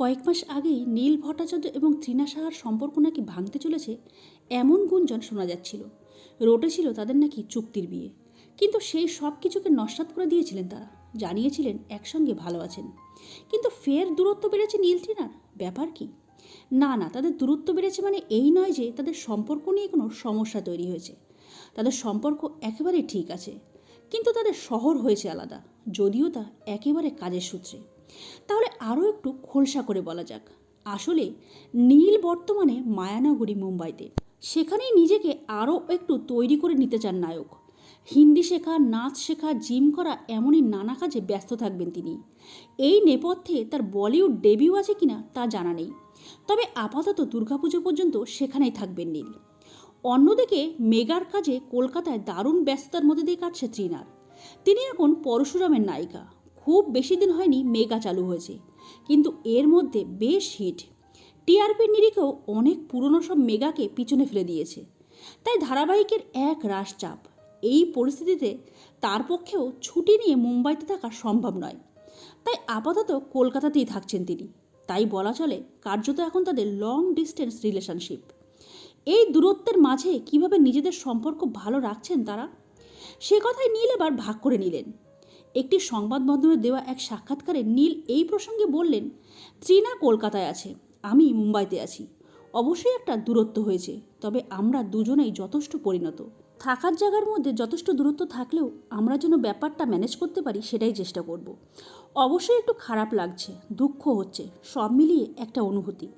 কয়েক মাস আগেই নীল ভট্টাচার্য এবং তৃণা সাহার সম্পর্ক নাকি ভাঙতে চলেছে, এমন গুঞ্জন শোনা যাচ্ছিল। রোটে ছিল তাদের নাকি চুক্তির বিয়ে। কিন্তু সেই সব কিছুকে নস্বাত করে দিয়েছিলেন তারা, জানিয়েছিলেন একসঙ্গে ভালো আছেন। কিন্তু ফের দূরত্ব বেড়েছে নীল তৃণার ব্যাপার কি? না না, তাদের দূরত্ব বেড়েছে মানে এই নয় যে তাদের সম্পর্ক নিয়ে কোনো সমস্যা তৈরি হয়েছে। তাদের সম্পর্ক একেবারে ঠিক আছে, কিন্তু তাদের শহর হয়েছে আলাদা, যদিও তা একেবারে কাজের সূত্রে। তাহলে আরও একটু খোলসা করে বলা যাক। আসলে নীল বর্তমানে মায়ানগরী, মুম্বাইতে। সেখানেই নিজেকে আরও একটু তৈরি করে নিতে চান নায়ক। হিন্দি শেখা, নাচ শেখা, জিম করা এমনই নানা কাজে ব্যস্ত থাকবেন তিনি। এই নেপথ্যে তার বলিউড ডেবিউ আছে কিনা তা জানা নেই। তবে আপাতত দুর্গাপুজো পর্যন্ত সেখানেই থাকবেন নীল। অন্যদিকে মেগার কাজে কলকাতায় দারুণ ব্যস্ততার মধ্যে দিয়ে কাটছে ত্রিনার। তিনি এখন পরশুরামের নায়িকা। খুব বেশি দিন হয়নি মেগা চালু হয়েছে। কিন্তু এর মধ্যে বেশ হিট। টিআরপির নিরিখেও অনেক পুরনো সব মেগাকে পিছনে ফেলে দিয়েছে। তাই ধারাবাহিকের এক রাশ চাপ এই পরিস্থিতিতে তার পক্ষেও ছুটি নিয়ে মুম্বাইতে থাকা সম্ভব নয়। তাই আপাতত কলকাতাতেই থাকছেন তিনি। তাই বলা চলে, কার্যত এখন তাদের লং ডিস্টেন্স রিলেশনশিপ এই দূরত্বের মাঝে কীভাবে নিজেদের সম্পর্ক ভালো রাখছেন তারা? সে কথাই নীল এবার ভাগ করে নিলেন। একটি সংবাদ মাধ্যমে দেওয়া এক সাক্ষাৎকারে নীল এই প্রসঙ্গে বললেন, ত্রিনা কলকাতায় আছে, আমি মুম্বাইতে আছি। অবশ্যই একটা দূরত্ব হয়েছে, তবে আমরা দুজনেই যথেষ্ট পরিণত। থাকার জায়গার মধ্যে যথেষ্ট দূরত্ব থাকলেও আমরা যেন ব্যাপারটা ম্যানেজ করতে পারি সেটাই চেষ্টা করব। অবশ্যই একটু খারাপ লাগছে, দুঃখ হচ্ছে, সব মিলিয়ে একটা অনুভূতি।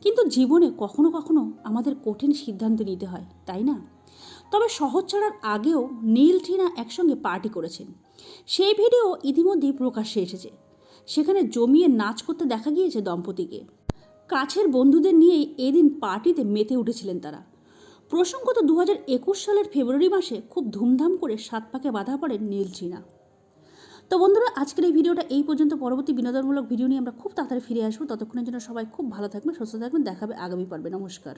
কিন্তু জীবনে কখনো কখনো আমাদের কঠিন সিদ্ধান্ত নিতে হয়, তাই না? তবে শহর ছাড়ার আগেও নীল ট্রিনা একসঙ্গে পার্টি করেছেন। সেই ভিডিও ইতিমধ্যেই প্রকাশ্যে এসেছে। সেখানে জমিয়ে নাচ করতে দেখা গিয়েছে দম্পতিকে। কাছের বন্ধুদের নিয়েই এদিন পার্টিতে মেতে উঠেছিলেন তারা। প্রসঙ্গত দু হাজার একুশ সালের ফেব্রুয়ারি মাসে খুব ধুমধাম করে সাত পাকে বাধা পড়েন নীল ট্রিনা তো বন্ধুরা, আজকের এই ভিডিওটা এই পর্যন্ত। পরবর্তী বিনোদনমূলক ভিডিও নিয়ে আমরা খুব তাড়াতাড়ি ফিরে আসব। ততক্ষণের জন্য সবাই খুব ভালো থাকবেন, সুস্থ থাকবেন। দেখাবে আগামী পর্বে। নমস্কার।